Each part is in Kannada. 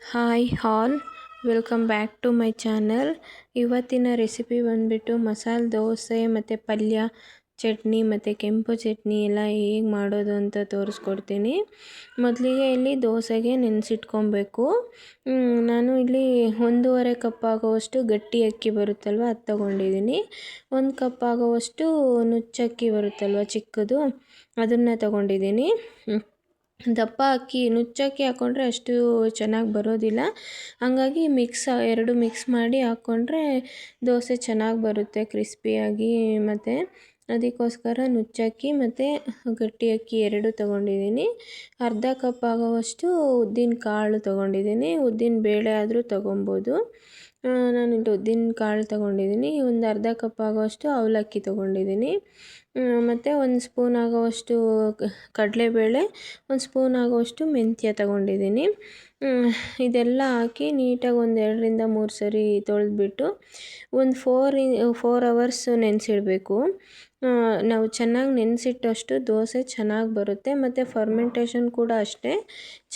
Hi all, welcome back to my channel. ಇವತ್ತಿನ ರೆಸಿಪಿ ಬಂದುಬಿಟ್ಟು ಮಸಾಲೆ ದೋಸೆ ಮತ್ತು ಪಲ್ಯ ಚಟ್ನಿ ಮತ್ತು ಕೆಂಪು ಚಟ್ನಿ ಎಲ್ಲ ಹೇಗೆ ಮಾಡೋದು ಅಂತ ತೋರಿಸ್ಕೊಡ್ತೀನಿ. ಮೊದಲಿಗೆ ಇಲ್ಲಿ ದೋಸೆಗೆ ನೆನೆಸಿಟ್ಕೊಬೇಕು. ನಾನು ಇಲ್ಲಿ ಒಂದೂವರೆ ಕಪ್ ಆಗುವಷ್ಟು ಗಟ್ಟಿ ಅಕ್ಕಿ ಬರುತ್ತಲ್ವ ಅದು ತೊಗೊಂಡಿದ್ದೀನಿ. ಒಂದು ಕಪ್ ಆಗುವಷ್ಟು ನುಚ್ಚಕ್ಕಿ ಬರುತ್ತಲ್ವ ಚಿಕ್ಕದು, ಅದನ್ನು ತೊಗೊಂಡಿದ್ದೀನಿ. ದಪ್ಪ ಅಕ್ಕಿ ನುಚ್ಚಕ್ಕಿ ಹಾಕ್ಕೊಂಡ್ರೆ ಅಷ್ಟು ಚೆನ್ನಾಗಿ ಬರೋದಿಲ್ಲ. ಹಾಗಾಗಿ ಮಿಕ್ಸ್ ಎರಡು ಮಿಕ್ಸ್ ಮಾಡಿ ಹಾಕ್ಕೊಂಡ್ರೆ ದೋಸೆ ಚೆನ್ನಾಗಿ ಬರುತ್ತೆ ಕ್ರಿಸ್ಪಿಯಾಗಿ ಮತ್ತು ಅದಕ್ಕೋಸ್ಕರ ನುಚ್ಚಕ್ಕಿ ಮತ್ತು ಗಟ್ಟಿ ಅಕ್ಕಿ ಎರಡು ತೊಗೊಂಡಿದ್ದೀನಿ. ಅರ್ಧ ಕಪ್ ಆಗೋವಷ್ಟು ಉದ್ದಿನ ಕಾಳು ತೊಗೊಂಡಿದ್ದೀನಿ. ಉದ್ದಿನ ಬೇಳೆ ಆದರೂ ತೊಗೊಬೋದು. ನಾನು ಉದ್ದಿನ ಕಾಳು ತೊಗೊಂಡಿದ್ದೀನಿ, ಒಂದು ಅರ್ಧ ಕಪ್ ಆಗೋವಷ್ಟು ಅವಲಕ್ಕಿ ತೊಗೊಂಡಿದ್ದೀನಿ. ಮತ್ತು ಒಂದು ಸ್ಪೂನ್ ಆಗೋವಷ್ಟು ಕಡಲೆಬೇಳೆ, ಒಂದು ಸ್ಪೂನ್ ಆಗೋವಷ್ಟು ಮೆಂತ್ಯ ತೊಗೊಂಡಿದ್ದೀನಿ. ಇದೆಲ್ಲ ಹಾಕಿ ನೀಟಾಗಿ ಒಂದು ಎರಡರಿಂದ ಮೂರು ಸರಿ ತೊಳೆದ್ಬಿಟ್ಟು ಒಂದು ಫೋರ್ ಫೋರ್ ಅವರ್ಸ್ ನೆನೆಸಿಡಬೇಕು. ನಾವು ಚೆನ್ನಾಗಿ ನೆನೆಸಿಟ್ಟಷ್ಟು ದೋಸೆ ಚೆನ್ನಾಗಿ ಬರುತ್ತೆ, ಮತ್ತು ಫರ್ಮೆಂಟೇಷನ್ ಕೂಡ ಅಷ್ಟೇ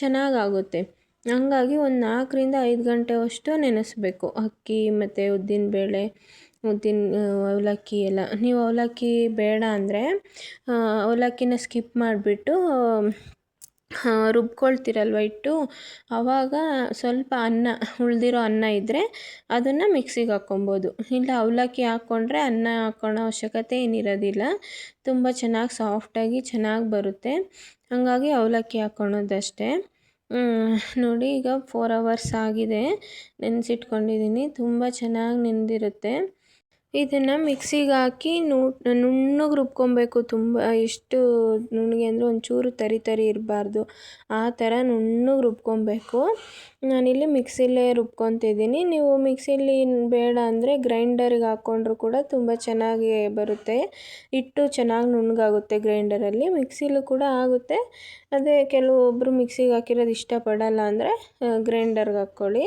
ಚೆನ್ನಾಗಾಗುತ್ತೆ. ಹಂಗಾಗಿ ಒಂದು ನಾಲ್ಕರಿಂದ ಐದು ಗಂಟೆಯಷ್ಟು ನೆನೆಸ್ಬೇಕು. ಅಕ್ಕಿ ಮತ್ತು ಉದ್ದಿನಬೇಳೆ ಉದ್ದಿನ ಅವಲಕ್ಕಿ ಎಲ್ಲ. ನೀವು ಅವಲಕ್ಕಿ ಬೇಡ ಅಂದರೆ ಅವಲಕ್ಕಿನ ಸ್ಕಿಪ್ ಮಾಡಿಬಿಟ್ಟು ರುಬ್ಕೊಳ್ತೀರಲ್ವ ಇಟ್ಟು ಆವಾಗ ಸ್ವಲ್ಪ ಅನ್ನ, ಉಳಿದಿರೋ ಅನ್ನ ಇದ್ದರೆ ಅದನ್ನು ಮಿಕ್ಸಿಗೆ ಹಾಕ್ಕೊಬೋದು. ಇಲ್ಲ ಅವಲಕ್ಕಿ ಹಾಕ್ಕೊಂಡ್ರೆ ಅನ್ನ ಹಾಕ್ಕೊಳೋ ಅವಶ್ಯಕತೆ ಏನಿರೋದಿಲ್ಲ. ತುಂಬ ಚೆನ್ನಾಗಿ ಸಾಫ್ಟಾಗಿ ಚೆನ್ನಾಗಿ ಬರುತ್ತೆ. ಹಾಗಾಗಿ ಅವಲಕ್ಕಿ ಹಾಕ್ಕೊಳೋದಷ್ಟೇ ನೋಡಿ ಈಗ ಫೋರ್ ಅವರ್ಸ್ ಆಗಿದೆ. ನೆನೆಸಿಟ್ಕೊಂಡಿದ್ದೀನಿ ತುಂಬ ಚೆನ್ನಾಗಿ ನೆಂದಿರುತ್ತೆ ಇದನ್ನು ಮಿಕ್ಸಿಗೆ ಹಾಕಿ ನುಣ್ಣಗೆ ರುಬ್ಕೊಬೇಕು. ತುಂಬ ಎಷ್ಟು ನುಣ್ಣಗೆ ಅಂದರೆ ಒಂಚೂರು ತರಿ ತರಿ ಇರಬಾರ್ದು. ಆ ಥರ ನುಣ್ಣಗೆ ರುಬ್ಕೊಬೇಕು. ನಾನಿಲ್ಲಿ ಮಿಕ್ಸಿಲೇ ರುಬ್ಕೊತಿದ್ದೀನಿ. ನೀವು ಮಿಕ್ಸಿಲಿ ಬೇಡ ಅಂದರೆ ಗ್ರೈಂಡರಿಗೆ ಹಾಕ್ಕೊಂಡ್ರು ಕೂಡ ತುಂಬ ಚೆನ್ನಾಗಿ ಬರುತ್ತೆ. ಹಿಟ್ಟು ಚೆನ್ನಾಗಿ ನುಣ್ಣಗಾಗುತ್ತೆ ಗ್ರೈಂಡರಲ್ಲಿ. ಮಿಕ್ಸಿಲು ಕೂಡ ಆಗುತ್ತೆ. ಅದೇ ಕೆಲವೊಬ್ಬರು ಮಿಕ್ಸಿಗೆ ಹಾಕಿರೋದು ಇಷ್ಟಪಡಲ್ಲ ಅಂದರೆ ಗ್ರೈಂಡರ್ಗೆ ಹಾಕ್ಕೊಳ್ಳಿ.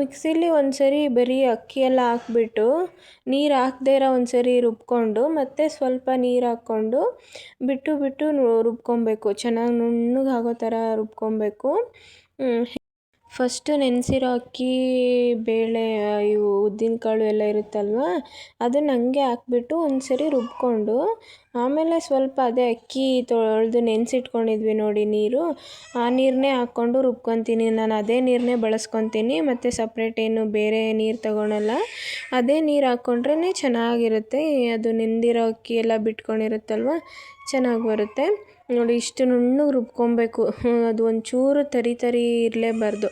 ಮಿಕ್ಸಿಲಿ ಒಂದು ಸರಿ ಬರೀ ಅಕ್ಕಿ ಎಲ್ಲ ಹಾಕ್ಬಿಟ್ಟು ನೀರು ಹಾಕ್ದೇ ಇರೋ ಒಂದು ಸರಿ ರುಬ್ಕೊಂಡು ಮತ್ತು ಸ್ವಲ್ಪ ನೀರು ಹಾಕ್ಕೊಂಡು ಬಿಟ್ಟು ಬಿಟ್ಟು ರುಬ್ಕೊಬೇಕು. ಚೆನ್ನಾಗಿ ನುಣ್ಣಗೆ ಆಗೋ ಥರ ರುಬ್ಕೊಬೇಕು. ಫಸ್ಟು ನೆನೆಸಿರೋ ಅಕ್ಕಿ ಬೇಳೆ ಇವು ಉದ್ದಿನಕಾಳು ಎಲ್ಲ ಇರುತ್ತಲ್ವ, ಅದನ್ನ ಹಂಗೆ ಹಾಕ್ಬಿಟ್ಟು ಒಂದು ಸರಿ ರುಬ್ಬಿಕೊಂಡು ಆಮೇಲೆ ಸ್ವಲ್ಪ ಅದೇ ಅಕ್ಕಿ ತೊಳೆದು ನೆನೆಸಿಟ್ಕೊಂಡಿದ್ವಿ ನೋಡಿ ನೀರು, ಆ ನೀರನ್ನೇ ಹಾಕ್ಕೊಂಡು ರುಬ್ಕೊತೀನಿ. ನಾನು ಅದೇ ನೀರನ್ನೇ ಬಳಸ್ಕೊತೀನಿ, ಮತ್ತು ಸಪ್ರೇಟ್ ಏನು ಬೇರೆ ನೀರು ತಗೊಳಲ್ಲ. ಅದೇ ನೀರು ಹಾಕ್ಕೊಂಡ್ರೇ ಚೆನ್ನಾಗಿರುತ್ತೆ. ಅದು ನೆಂದಿರೋ ಅಕ್ಕಿ ಎಲ್ಲ ಬಿಟ್ಕೊಂಡಿರುತ್ತಲ್ವ, ಚೆನ್ನಾಗಿ ಬರುತ್ತೆ. ನೋಡಿ, ಇಷ್ಟು ನುಣ್ಣಗೆ ರುಬ್ಕೊಬೇಕು. ಅದು ಒಂಚೂರು ತರಿ ತರಿ ಇರಲೇಬಾರ್ದು.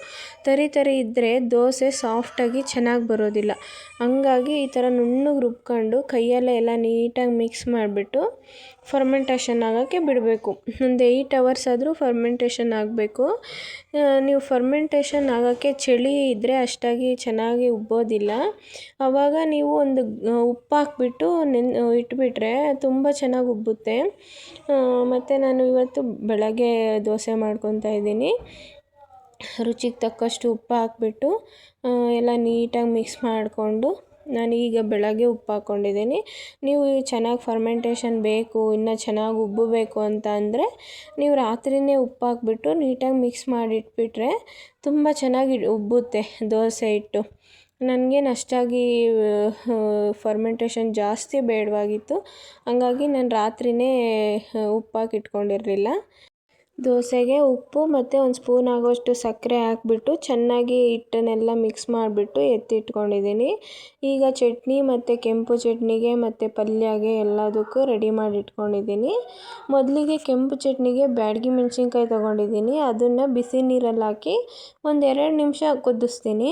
ತರಿ ತರಿ ಇದ್ದರೆ ದೋಸೆ ಸಾಫ್ಟಾಗಿ ಚೆನ್ನಾಗಿ ಬರೋದಿಲ್ಲ. ಹಂಗಾಗಿ ಈ ಥರ ನುಣ್ಣಗೆ ರುಬ್ಕೊಂಡು ಕೈಯಲ್ಲೇ ಎಲ್ಲ ನೀಟಾಗಿ ಮಿಕ್ಸ್ ಮಾಡಿಬಿಟ್ಟು ಫರ್ಮೆಂಟೇಷನ್ ಆಗೋಕ್ಕೆ ಬಿಡಬೇಕು. ಒಂದು ಏಯ್ಟ್ ಅವರ್ಸ್ ಆದರೂ ಫರ್ಮೆಂಟೇಷನ್ ಆಗಬೇಕು. ನೀವು ಫರ್ಮೆಂಟೇಷನ್ ಆಗೋಕ್ಕೆ ಚಳಿ ಇದ್ದರೆ ಅಷ್ಟಾಗಿ ಚೆನ್ನಾಗಿ ಉಬ್ಬೋದಿಲ್ಲ. ಆವಾಗ ನೀವು ಒಂದು ಉಪ್ಪು ಹಾಕ್ಬಿಟ್ಟು ನೆನ್, ಇಟ್ಬಿಟ್ರೆ ತುಂಬ ಚೆನ್ನಾಗಿ ಉಬ್ಬುತ್ತೆ. ಮತ್ತು ನಾನು ಇವತ್ತು ಬೆಳಗ್ಗೆ ದೋಸೆ ಮಾಡ್ಕೊತಾ ಇದ್ದೀನಿ. ರುಚಿಗೆ ತಕ್ಕಷ್ಟು ಉಪ್ಪು ಹಾಕ್ಬಿಟ್ಟು ಎಲ್ಲ ನೀಟಾಗಿ ಮಿಕ್ಸ್ ಮಾಡಿಕೊಂಡು ನಾನು ಈಗ ಬೆಳಗ್ಗೆ ಉಪ್ಪು ಹಾಕ್ಕೊಂಡಿದ್ದೀನಿ. ನೀವು ಚೆನ್ನಾಗಿ ಫರ್ಮೆಂಟೇಷನ್ ಬೇಕು, ಇನ್ನೂ ಚೆನ್ನಾಗಿ ಉಬ್ಬಬೇಕು ಅಂತ ಅಂದರೆ ನೀವು ರಾತ್ರಿಯೇ ಉಪ್ಪು ಹಾಕ್ಬಿಟ್ಟು ನೀಟಾಗಿ ಮಿಕ್ಸ್ ಮಾಡಿಟ್ಬಿಟ್ರೆ ತುಂಬ ಚೆನ್ನಾಗಿ ಉಬ್ಬುತ್ತೆ ದೋಸೆ ಹಿಟ್ಟು ನನಗೇನು ಅಷ್ಟಾಗಿ ಫರ್ಮೆಂಟೇಷನ್ ಜಾಸ್ತಿ ಬೇಡವಾಗಿತ್ತು. ಹಂಗಾಗಿ ನಾನು ರಾತ್ರಿಯೇ ಉಪ್ಪಾಕಿ ಇಟ್ಕೊಂಡಿರಲಿಲ್ಲ. ದೋಸೆಗೆ ಉಪ್ಪು ಮತ್ತು ಒಂದು ಸ್ಪೂನ್ ಆಗೋಷ್ಟು ಸಕ್ಕರೆ ಹಾಕ್ಬಿಟ್ಟು ಚೆನ್ನಾಗಿ ಹಿಟ್ಟನ್ನೆಲ್ಲ ಮಿಕ್ಸ್ ಮಾಡಿಬಿಟ್ಟು ಎತ್ತಿಟ್ಕೊಂಡಿದ್ದೀನಿ. ಈಗ ಚಟ್ನಿ ಮತ್ತು ಕೆಂಪು ಚಟ್ನಿಗೆ ಮತ್ತು ಪಲ್ಯಗೆ ಎಲ್ಲದಕ್ಕೂ ರೆಡಿ ಮಾಡಿ ಇಟ್ಕೊಂಡಿದ್ದೀನಿ ಮೊದಲಿಗೆ ಕೆಂಪು ಚಟ್ನಿಗೆ ಬ್ಯಾಡಗಿ ಮೆಣಸಿನ್ಕಾಯಿ ತೊಗೊಂಡಿದ್ದೀನಿ. ಅದನ್ನು ಬಿಸಿ ನೀರಲ್ಲಿ ಹಾಕಿ ಒಂದು ಎರಡು ನಿಮಿಷ ಕುದಿಸ್ತೀನಿ.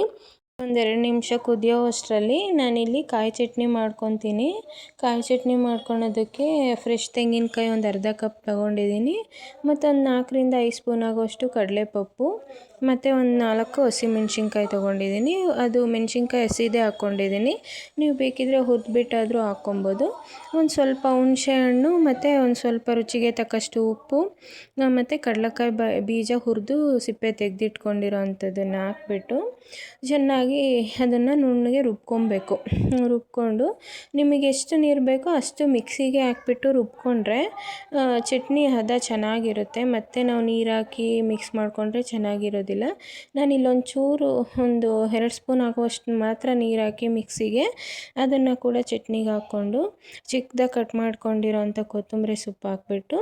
ಒಂದೆರಡು ನಿಮಿಷ ಕುದಿಯೋ ಅಷ್ಟರಲ್ಲಿ ನಾನಿಲ್ಲಿ ಕಾಯಿ ಚಟ್ನಿ ಮಾಡ್ಕೊತೀನಿ. ಕಾಯಿ ಚಟ್ನಿ ಮಾಡ್ಕೊಳೋದಕ್ಕೆ ಫ್ರೆಶ್ ತೆಂಗಿನಕಾಯಿ ಒಂದು ಅರ್ಧ ಕಪ್ ತೊಗೊಂಡಿದ್ದೀನಿ ಮತ್ತೊಂದು ನಾಲ್ಕರಿಂದ ಐದು ಸ್ಪೂನ್ ಆಗೋಷ್ಟು ಕಡಲೆಪಪ್ಪು. ಮತ್ತು ಒಂದು ನಾಲ್ಕು ಹಸಿಮೆಣ್ಸಿನ್ಕಾಯಿ ತೊಗೊಂಡಿದ್ದೀನಿ. ಅದು ಮೆಣ್ಸಿನ್ಕಾಯಿ ಹಸಿದೇ ಹಾಕ್ಕೊಂಡಿದ್ದೀನಿ. ನೀವು ಬೇಕಿದ್ದರೆ ಹುರಿದ್ಬಿಟ್ಟಾದರೂ ಹಾಕ್ಕೊಬೋದು. ಒಂದು ಸ್ವಲ್ಪ ಹುಣಸೆ ಹಣ್ಣು ಮತ್ತು ಒಂದು ಸ್ವಲ್ಪ ರುಚಿಗೆ ತಕ್ಕಷ್ಟು ಉಪ್ಪು ಮತ್ತು ಕಡಲೆಕಾಯಿ ಬ, ಬೀಜ ಹುರಿದು ಸಿಪ್ಪೆ ತೆಗೆದಿಟ್ಕೊಂಡಿರೋ ಅಂಥದ್ದನ್ನು ಹಾಕ್ಬಿಟ್ಟು ಚೆನ್ನಾಗಿ ಅದನ್ನು ನುಣ್ಣಗೆ ರುಬ್ಕೊಬೇಕು. ರುಬ್ಕೊಂಡು ನಿಮಗೆ ಎಷ್ಟು ನೀರು ಬೇಕೋ ಅಷ್ಟು ಮಿಕ್ಸಿಗೆ ಹಾಕ್ಬಿಟ್ಟು ರುಬ್ಕೊಂಡ್ರೆ ಚಟ್ನಿ ಹದ ಚೆನ್ನಾಗಿರುತ್ತೆ. ಮತ್ತು ನಾವು ನೀರು ಹಾಕಿ ಮಿಕ್ಸ್ ಮಾಡಿಕೊಂಡ್ರೆ ಚೆನ್ನಾಗಿರೋದಿಲ್ಲ ಇರೋದಿಲ್ಲ ನಾನು ಇಲ್ಲೊಂದು ಚೂರು ಒಂದು ಎರಡು ಸ್ಪೂನ್ ಆಗುವಷ್ಟು ಮಾತ್ರ ನೀರು ಹಾಕಿ ಮಿಕ್ಸಿಗೆ ಅದನ್ನು ಕೂಡ ಚಟ್ನಿಗೆ ಹಾಕ್ಕೊಂಡು ಚಿಕ್ಕದಾಗಿ ಕಟ್ ಮಾಡ್ಕೊಂಡಿರೋ ಅಂಥ ಕೊತ್ತಂಬರಿ ಸೊಪ್ಪು ಹಾಕ್ಬಿಟ್ಟು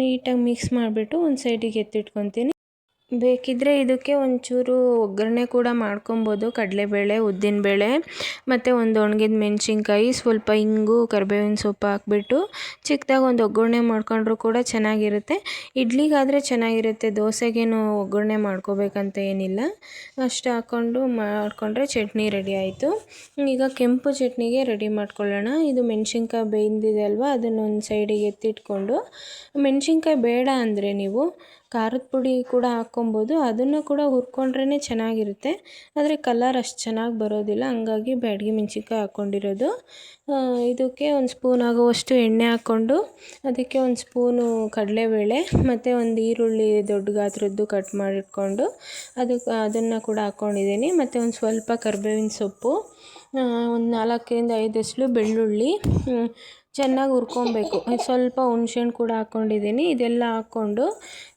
ನೀಟಾಗಿ ಮಿಕ್ಸ್ ಮಾಡಿಬಿಟ್ಟು ಒಂದು ಸೈಡಿಗೆ ಎತ್ತಿಟ್ಕೊತೀನಿ. ಬೇಕಿದ್ದರೆ ಇದಕ್ಕೆ ಒಂಚೂರು ಒಗ್ಗರಣೆ ಕೂಡ ಮಾಡ್ಕೊಬೋದು. ಕಡಲೆಬೇಳೆ, ಉದ್ದಿನಬೇಳೆ, ಮತ್ತು ಒಂದು ಒಣಗಿದ ಮೆಣಸಿನ್ಕಾಯಿ, ಸ್ವಲ್ಪ ಇಂಗು, ಕರಿಬೇವಿನ ಸೊಪ್ಪು ಹಾಕ್ಬಿಟ್ಟು ಚಿಕ್ಕದಾಗಿ ಒಂದು ಒಗ್ಗರಣೆ ಮಾಡ್ಕೊಂಡ್ರೂ ಕೂಡ ಚೆನ್ನಾಗಿರುತ್ತೆ. ಇಡ್ಲಿಗಾದರೆ ಚೆನ್ನಾಗಿರುತ್ತೆ. ದೋಸೆಗೇನು ಒಗ್ಗರಣೆ ಮಾಡ್ಕೋಬೇಕಂತ ಏನಿಲ್ಲ. ಅಷ್ಟು ಹಾಕ್ಕೊಂಡು ಮಾಡಿಕೊಂಡ್ರೆ ಚಟ್ನಿ ರೆಡಿ ಆಯಿತು. ಈಗ ಕೆಂಪು ಚಟ್ನಿಗೆ ರೆಡಿ ಮಾಡ್ಕೊಳ್ಳೋಣ. ಇದು ಮೆಣಸಿನ್ಕಾಯಿ ಬೇಯಿಂದಿದೆ ಅಲ್ವಾ? ಅದನ್ನೊಂದು ಸೈಡಿಗೆ ಎತ್ತಿಟ್ಕೊಂಡು. ಮೆಣಸಿನ್ಕಾಯಿ ಬೇಡ ಅಂದರೆ ನೀವು ಖಾರದ ಪುಡಿ ಕೂಡ ಹಾಕ್ಕೊಬೋದು. ಅದನ್ನು ಕೂಡ ಹುರ್ಕೊಂಡ್ರೇ ಚೆನ್ನಾಗಿರುತ್ತೆ. ಆದರೆ ಕಲರ್ ಅಷ್ಟು ಚೆನ್ನಾಗಿ ಬರೋದಿಲ್ಲ. ಹಂಗಾಗಿ ಬ್ಯಾಡಗಿ ಮೆಣ್ಸಿನ್ಕಾಯಿ ಹಾಕ್ಕೊಂಡಿರೋದು. ಇದಕ್ಕೆ ಒಂದು ಸ್ಪೂನ್ ಆಗುವಷ್ಟು ಎಣ್ಣೆ ಹಾಕ್ಕೊಂಡು ಅದಕ್ಕೆ ಒಂದು ಸ್ಪೂನು ಕಡಲೆಬೇಳೆ ಮತ್ತು ಒಂದು ಈರುಳ್ಳಿ ದೊಡ್ಡ ಗಾತ್ರದ್ದು ಕಟ್ ಮಾಡಿಟ್ಕೊಂಡು ಅದಕ್ಕೆ ಅದನ್ನು ಕೂಡ ಹಾಕ್ಕೊಂಡಿದ್ದೀನಿ. ಮತ್ತು ಒಂದು ಸ್ವಲ್ಪ ಕರಿಬೇವಿನ ಸೊಪ್ಪು ಒಂದು ನಾಲ್ಕರಿಂದ ಐದು ಬೆಳ್ಳುಳ್ಳಿ ಚೆನ್ನಾಗಿ ಹುರ್ಕೊಬೇಕು. ಸ್ವಲ್ಪ ಹುಣ್ಸೆಹಣ್ಣು ಕೂಡ ಹಾಕ್ಕೊಂಡಿದ್ದೀನಿ ಇದೆಲ್ಲ ಹಾಕ್ಕೊಂಡು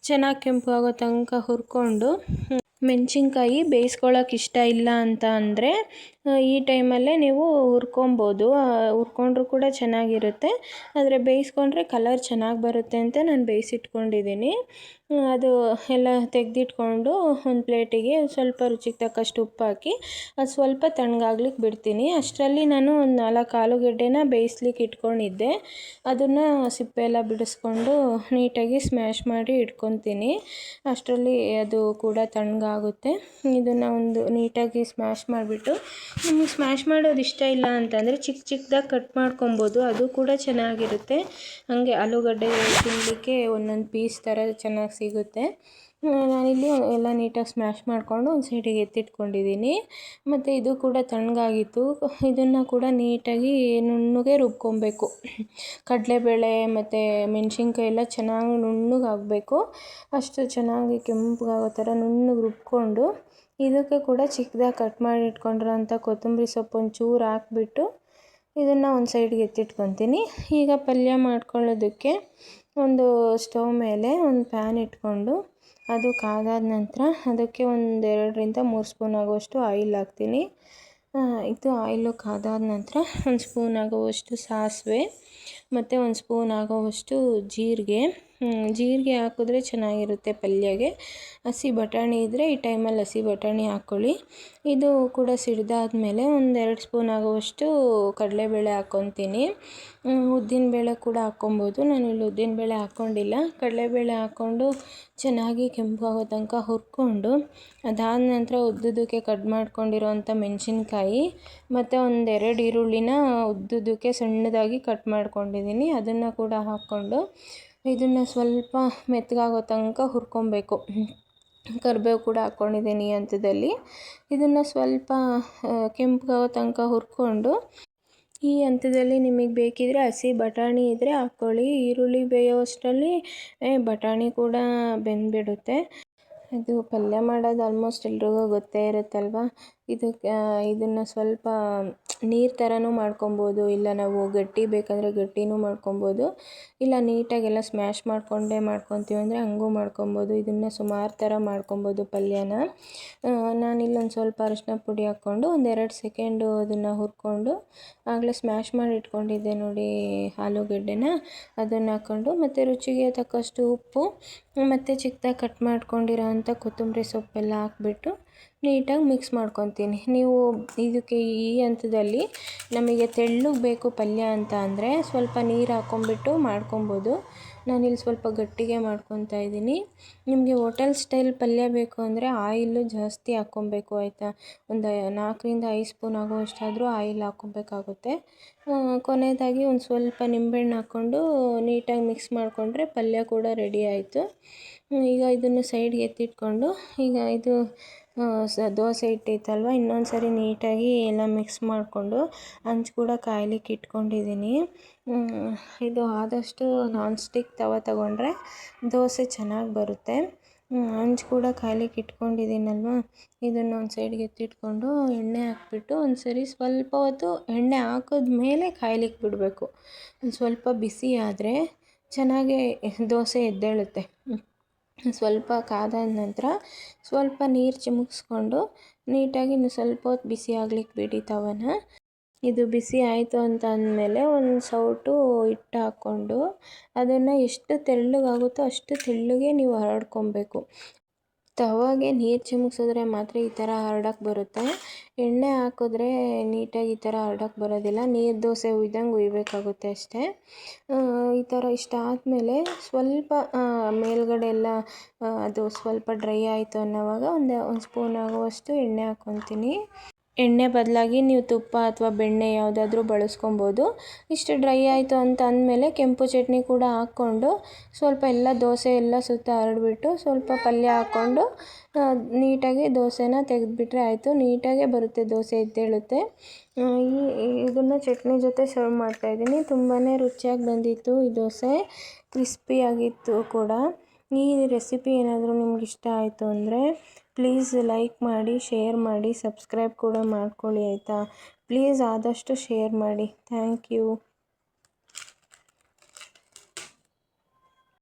ಚೆನ್ನಾಗಿ ಕೆಂಪು ಆಗೋ ತನಕ ಹುರ್ಕೊಂಡು ಮೆಣಸಿನ್ಕಾಯಿ ಬೇಯಿಸ್ಕೊಳ್ಳೋಕೆ ಇಷ್ಟ ಇಲ್ಲ ಅಂತ ಅಂದರೆ ಈ ಟೈಮಲ್ಲೇ ನೀವು ಹುರ್ಕೊಬೋದು. ಹುರ್ಕೊಂಡ್ರೂ ಕೂಡ ಚೆನ್ನಾಗಿರುತ್ತೆ. ಆದರೆ ಬೇಯಿಸ್ಕೊಂಡ್ರೆ ಕಲರ್ ಚೆನ್ನಾಗಿ ಬರುತ್ತೆ ಅಂತ ನಾನು ಬೇಯಿಸಿಟ್ಕೊಂಡಿದ್ದೀನಿ ಅದು ಎಲ್ಲ ತೆಗೆದಿಟ್ಕೊಂಡು ಒಂದು ಪ್ಲೇಟಿಗೆ ಸ್ವಲ್ಪ ರುಚಿಗೆ ತಕ್ಕಷ್ಟು ಉಪ್ಪು ಹಾಕಿ ಅದು ಸ್ವಲ್ಪ ತಣ್ಣಗಾಗ್ಲಿಕ್ಕೆ ಬಿಡ್ತೀನಿ. ಅಷ್ಟರಲ್ಲಿ ನಾನು ಒಂದು ನಾಲ್ಕು ಆಲೂಗಡ್ಡೆನ ಬೇಯಿಸ್ಲಿಕ್ಕೆ ಇಟ್ಕೊಂಡಿದ್ದೆ. ಅದನ್ನು ಸಿಪ್ಪೆ ಎಲ್ಲ ಬಿಡಿಸ್ಕೊಂಡು ನೀಟಾಗಿ ಸ್ಮ್ಯಾಶ್ ಮಾಡಿ ಇಟ್ಕೊತೀನಿ. ಅಷ್ಟರಲ್ಲಿ ಅದು ಕೂಡ ತಣ್ಣಗಾಗುತ್ತೆ. ಇದನ್ನು ಒಂದು ನೀಟಾಗಿ ಸ್ಮ್ಯಾಶ್ ಮಾಡಿಬಿಟ್ಟು ನಿಮಗೆ ಸ್ಮ್ಯಾಶ್ ಮಾಡೋದು ಇಷ್ಟ ಇಲ್ಲ ಅಂತಂದರೆ ಚಿಕ್ಕ ಚಿಕ್ಕದಾಗಿ ಕಟ್ ಮಾಡ್ಕೊಬೋದು. ಅದು ಕೂಡ ಚೆನ್ನಾಗಿರುತ್ತೆ. ಹಾಗೆ ಆಲೂಗಡ್ಡೆ ತಿನ್ನಲಿಕ್ಕೆ ಒಂದೊಂದು ಪೀಸ್ ಥರ ಚೆನ್ನಾಗಿ ಸಿಗುತ್ತೆ. ನಾನಿಲ್ಲಿ ಎಲ್ಲ ನೀಟಾಗಿ ಸ್ಮ್ಯಾಶ್ ಮಾಡಿಕೊಂಡು ಒಂದು ಸೈಡಿಗೆ ಎತ್ತಿಟ್ಕೊಂಡಿದ್ದೀನಿ. ಮತ್ತು ಇದು ಕೂಡ ತಣ್ಣಗಾಗಿತ್ತು. ಇದನ್ನು ಕೂಡ ನೀಟಾಗಿ ನುಣ್ಣಗೆ ರುಬ್ಕೊಬೇಕು. ಕಡಲೆಬೇಳೆ ಮತ್ತು ಮೆಣಸಿನ್ಕಾಯಿ ಎಲ್ಲ ಚೆನ್ನಾಗಿ ನುಣ್ಣಗಾಗಬೇಕು. ಅಷ್ಟು ಚೆನ್ನಾಗಿ ಕೆಂಪಗಾಗೋ ಥರ ನುಣ್ಣಗೆ ರುಬ್ಕೊಂಡು ಇದಕ್ಕೆ ಕೂಡ ಚಿಕ್ಕದಾಗಿ ಕಟ್ ಮಾಡಿ ಇಟ್ಕೊಂಡಿರೋಂಥ ಕೊತ್ತಂಬರಿ ಸೊಪ್ಪು ಒಂಚೂರು ಹಾಕ್ಬಿಟ್ಟು ಇದನ್ನು ಒಂದು ಸೈಡ್ಗೆ ಎತ್ತಿಟ್ಕೊತೀನಿ. ಈಗ ಪಲ್ಯ ಮಾಡ್ಕೊಳ್ಳೋದಕ್ಕೆ ಒಂದು ಸ್ಟವ್ ಮೇಲೆ ಒಂದು ಪ್ಯಾನ್ ಇಟ್ಕೊಂಡು ಅದು ಕಾದಾದ ನಂತರ ಅದಕ್ಕೆ ಒಂದು ಎರಡರಿಂದ ಮೂರು ಸ್ಪೂನ್ ಆಗುವಷ್ಟು ಆಯಿಲ್ ಹಾಕ್ತೀನಿ. ಇದು ಆಯಿಲು ಕಾದಾದ ನಂತರ ಒಂದು ಸ್ಪೂನ್ ಆಗುವಷ್ಟು ಸಾಸಿವೆ ಮತ್ತು ಒಂದು ಸ್ಪೂನ್ ಆಗೋವಷ್ಟು ಜೀರಿಗೆ. ಜೀರಿಗೆ ಹಾಕಿದ್ರೆ ಚೆನ್ನಾಗಿರುತ್ತೆ ಪಲ್ಯಗೆ. ಹಸಿ ಬಟಾಣಿ ಇದ್ದರೆ ಈ ಟೈಮಲ್ಲಿ ಹಸಿ ಬಟಾಣಿ ಹಾಕ್ಕೊಳ್ಳಿ ಇದು ಕೂಡ ಸಿಡ್ದಾದ್ಮೇಲೆ ಒಂದು ಎರಡು ಸ್ಪೂನ್ ಆಗುವಷ್ಟು ಕಡಲೆಬೇಳೆ ಹಾಕ್ಕೊತೀನಿ ಉದ್ದಿನಬೇಳೆ ಕೂಡ ಹಾಕ್ಕೊಬೋದು ನಾನು ಇಲ್ಲಿ ಉದ್ದಿನಬೇಳೆ ಹಾಕ್ಕೊಂಡಿಲ್ಲ. ಕಡಲೆಬೇಳೆ ಹಾಕ್ಕೊಂಡು ಚೆನ್ನಾಗಿ ಕೆಂಪಾಗೋ ತನಕ ಹುರ್ಕೊಂಡು ಅದಾದ ನಂತರ ಉದ್ದುದಕ್ಕೆ ಕಟ್ ಮಾಡ್ಕೊಂಡಿರೋವಂಥ ಮೆಣಸಿನ್ಕಾಯಿ, ಮತ್ತು ಒಂದೆರಡು ಈರುಳ್ಳಿನ ಉದ್ದುದಕ್ಕೆ ಸಣ್ಣದಾಗಿ ಕಟ್ ಮಾಡ್ಕೊಂಡಿದ್ದೀನಿ. ಅದನ್ನು ಕೂಡ ಹಾಕ್ಕೊಂಡು ಇದನ್ನು ಸ್ವಲ್ಪ ಮೆತ್ತಗಾಗೋ ತನಕ ಹುರ್ಕೊಬೇಕು. ಕರಿಬೇವು ಕೂಡ ಹಾಕ್ಕೊಂಡಿದ್ದೀನಿ ಈ ಹಂತದಲ್ಲಿ. ಇದನ್ನು ಸ್ವಲ್ಪ ಕೆಂಪಗಾಗೋ ತನಕ ಹುರ್ಕೊಂಡು ಈ ಹಂತದಲ್ಲಿ ನಿಮಗೆ ಬೇಕಿದ್ರೆ ಹಸಿ ಬಟಾಣಿ ಇದ್ದರೆ ಹಾಕ್ಕೊಳ್ಳಿ. ಈರುಳ್ಳಿ ಬೇಯೋ ಅಷ್ಟರಲ್ಲಿ ಬಟಾಣಿ ಕೂಡ ಬೆಂದುಬಿಡುತ್ತೆ. ಇದು ಪಲ್ಯ ಮಾಡೋದು ಆಲ್ಮೋಸ್ಟ್ ಎಲ್ರಿಗೂ ಗೊತ್ತೇ ಇರುತ್ತಲ್ವ? ಇದಕ್ಕೆ ಇದನ್ನು ಸ್ವಲ್ಪ ನೀರು ಥರನೂ ಮಾಡ್ಕೊಬೋದು, ಇಲ್ಲ ನಾವು ಗಟ್ಟಿ ಬೇಕಂದರೆ ಗಟ್ಟಿನೂ ಮಾಡ್ಕೊಬೋದು, ಇಲ್ಲ ನೀಟಾಗೆಲ್ಲ ಸ್ಮ್ಯಾಶ್ ಮಾಡಿಕೊಂಡೇ ಮಾಡ್ಕೊತೀವಿ ಅಂದರೆ ಹಂಗೂ ಮಾಡ್ಕೊಬೋದು, ಇದನ್ನು ಸುಮಾರು ಥರ ಮಾಡ್ಕೊಬೋದು ಪಲ್ಯನ. ನಾನು ಇಲ್ಲೊಂದು ಸ್ವಲ್ಪ ಅರಿಶಿನ ಪುಡಿ ಹಾಕ್ಕೊಂಡು ಒಂದೆರಡು ಸೆಕೆಂಡು ಅದನ್ನು ಹುರ್ಕೊಂಡು ಆಗಲೇ ಸ್ಮ್ಯಾಶ್ ಮಾಡಿ ಇಟ್ಕೊಂಡಿದ್ದೆ ನೋಡಿ ಆಲೂಗಡ್ಡೆನ. ಅದನ್ನು ಹಾಕ್ಕೊಂಡು ಮತ್ತು ರುಚಿಗೆ ತಕ್ಕಷ್ಟು ಉಪ್ಪು, ಮತ್ತು ಚಿಕ್ಕದಾಗಿ ಕಟ್ ಮಾಡ್ಕೊಂಡಿರೋ ಅಂಥ ಕೊತ್ತಂಬರಿ ಸೊಪ್ಪೆಲ್ಲ ಹಾಕ್ಬಿಟ್ಟು ನೀಟಾಗಿ ಮಿಕ್ಸ್ ಮಾಡ್ಕೊತೀನಿ. ನೀವು ಇದಕ್ಕೆ ಈ ಹಂತದಲ್ಲಿ ನಮಗೆ ತೆಳ್ಳಗೆ ಬೇಕು ಪಲ್ಯ ಅಂತ ಅಂದರೆ ಸ್ವಲ್ಪ ನೀರು ಹಾಕ್ಕೊಂಬಿಟ್ಟು ಮಾಡ್ಕೊಬೋದು. ನಾನಿಲ್ಲಿ ಸ್ವಲ್ಪ ಗಟ್ಟಿಗೆ ಮಾಡ್ಕೊತಾ ಇದ್ದೀನಿ. ನಿಮಗೆ ಹೋಟೆಲ್ ಸ್ಟೈಲ್ ಪಲ್ಯ ಬೇಕು ಅಂದರೆ ಆಯಿಲು ಜಾಸ್ತಿ ಹಾಕ್ಕೊಬೇಕು ಆಯಿತಾ? ಒಂದು ನಾಲ್ಕರಿಂದ ಐದು ಸ್ಪೂನ್ ಆಗುವಷ್ಟಾದರೂ ಆಯಿಲ್ ಹಾಕ್ಕೊಬೇಕಾಗುತ್ತೆ ಕೊನೆಯದಾಗಿ ಒಂದು ಸ್ವಲ್ಪ ನಿಂಬೆಹಣ್ಣು ಹಾಕ್ಕೊಂಡು ನೀಟಾಗಿ ಮಿಕ್ಸ್ ಮಾಡಿಕೊಂಡ್ರೆ ಪಲ್ಯ ಕೂಡ ರೆಡಿ ಆಯಿತು. ಈಗ ಇದನ್ನು ಸೈಡ್ಗೆ ಎತ್ತಿಟ್ಕೊಂಡು ಈಗ ಇದು ದೋಸೆ ಇಟ್ಟಿತ್ತಲ್ವ ಇನ್ನೊಂದು ಸರಿ ನೀಟಾಗಿ ಎಲ್ಲ ಮಿಕ್ಸ್ ಮಾಡಿಕೊಂಡು ಹಂಚು ಕೂಡ ಕಾಯ್ಲಿಕ್ಕೆ ಇಟ್ಕೊಂಡಿದ್ದೀನಿ. ಇದು ಆದಷ್ಟು ನಾನ್ ಸ್ಟಿಕ್ ತವ ತಗೊಂಡ್ರೆ ದೋಸೆ ಚೆನ್ನಾಗಿ ಬರುತ್ತೆ. ಹಂಚು ಕೂಡ ಕಾಯ್ಲಿಕ್ಕೆ ಇಟ್ಕೊಂಡಿದ್ದೀನಲ್ವ, ಇದನ್ನು ಒಂದು ಸೈಡ್ಗೆ ಎತ್ತಿಟ್ಕೊಂಡು ಎಣ್ಣೆ ಹಾಕ್ಬಿಟ್ಟು ಒಂದು ಸರಿ ಸ್ವಲ್ಪ ಹೊತ್ತು ಎಣ್ಣೆ ಹಾಕಿದ್ಮೇಲೆ ಕಾಯ್ಲಿಕ್ಕೆ ಬಿಡಬೇಕು. ಒಂದು ಸ್ವಲ್ಪ ಬಿಸಿ ಆದರೆ ಚೆನ್ನಾಗಿ ದೋಸೆ ಎದ್ದೇಳುತ್ತೆ. ಸ್ವಲ್ಪ ಕಾದ ನಂತರ ಸ್ವಲ್ಪ ನೀರು ಚಿಮುಕ್ಸ್ಕೊಂಡು ನೀಟಾಗಿ ಇನ್ನು ಸ್ವಲ್ಪ ಹೊತ್ತು ಬಿಸಿ ಆಗ್ಲಿಕ್ಕೆ ಬಿಡಿ ತವನ. ಇದು ಬಿಸಿ ಆಯಿತು ಅಂತ ಅಂದಮೇಲೆ ಒಂದು ಸೌಟು ಹಿಟ್ಟು ಹಾಕ್ಕೊಂಡು ಅದನ್ನು ಎಷ್ಟು ತೆಳ್ಳಗಾಗುತ್ತೋ ಅಷ್ಟು ತೆಳ್ಳಗೆ ನೀವು ಹರಡ್ಕೊಬೇಕು. ತವಾಗೆ ನೀರು ಚಿಮುಕ್ಸಿದ್ರೆ ಮಾತ್ರ ಈ ಥರ ಹರಡಕ್ಕೆ ಬರುತ್ತೆ. ಎಣ್ಣೆ ಹಾಕಿದ್ರೆ ನೀಟಾಗಿ ಈ ಥರ ಹರಡಕ್ಕೆ ಬರೋದಿಲ್ಲ. ನೀರು ದೋಸೆ ಉಯ್ದಂಗೆ ಹುಯ್ಬೇಕಾಗುತ್ತೆ ಅಷ್ಟೇ. ಈ ಥರ ಇಷ್ಟ ಆದಮೇಲೆ ಸ್ವಲ್ಪ ಮೇಲ್ಗಡೆ ಎಲ್ಲ ಅದು ಸ್ವಲ್ಪ ಡ್ರೈ ಆಯಿತು ಅನ್ನೋವಾಗ ಒಂದು ಒಂದು ಸ್ಪೂನ್ ಆಗುವಷ್ಟು ಎಣ್ಣೆ ಹಾಕ್ಕೊತೀನಿ ಎಣ್ಣೆ ಬದಲಾಗಿ ನೀವು ತುಪ್ಪ ಅಥವಾ ಬೆಣ್ಣೆ ಯಾವುದಾದ್ರೂ ಬಳಸ್ಕೊಬೋದು. ಇಷ್ಟು ಡ್ರೈ ಆಯಿತು ಅಂತ ಅಂದಮೇಲೆ ಕೆಂಪು ಚಟ್ನಿ ಕೂಡ ಹಾಕ್ಕೊಂಡು ಸ್ವಲ್ಪ ಎಲ್ಲ ದೋಸೆ ಎಲ್ಲ ಸುತ್ತ ಹರಡ್ಬಿಟ್ಟು ಸ್ವಲ್ಪ ಪಲ್ಯ ಹಾಕ್ಕೊಂಡು ನೀಟಾಗಿ ದೋಸೆನ ತೆಗೆದ್ಬಿಟ್ರೆ ಆಯಿತು. ನೀಟಾಗೇ ಬರುತ್ತೆ ದೋಸೆ ಎದ್ದೇಳುತ್ತೆ. ಈ ಇದನ್ನು ಚಟ್ನಿ ಜೊತೆ ಸರ್ವ್ ಮಾಡ್ತಾಯಿದ್ದೀನಿ ತುಂಬಾ ರುಚಿಯಾಗಿ ಬಂದಿತ್ತು ಈ ದೋಸೆ. ಕ್ರಿಸ್ಪಿಯಾಗಿತ್ತು ಕೂಡ. ಈ ರೆಸಿಪಿ ಏನಾದರೂ ನಿಮ್ಗೆ ಇಷ್ಟ ಆಯಿತು ಅಂದರೆ ಪ್ಲೀಸ್ ಲೈಕ್ ಮಾಡಿ, ಶೇರ್ ಮಾಡಿ, ಸಬ್ಸ್ಕ್ರೈಬ್ ಕೂಡ ಮಾಡ್ಕೊಳ್ಳಿ ಆಯಿತಾ? ಪ್ಲೀಸ್ ಆದಷ್ಟು ಶೇರ್ ಮಾಡಿ. Thank you.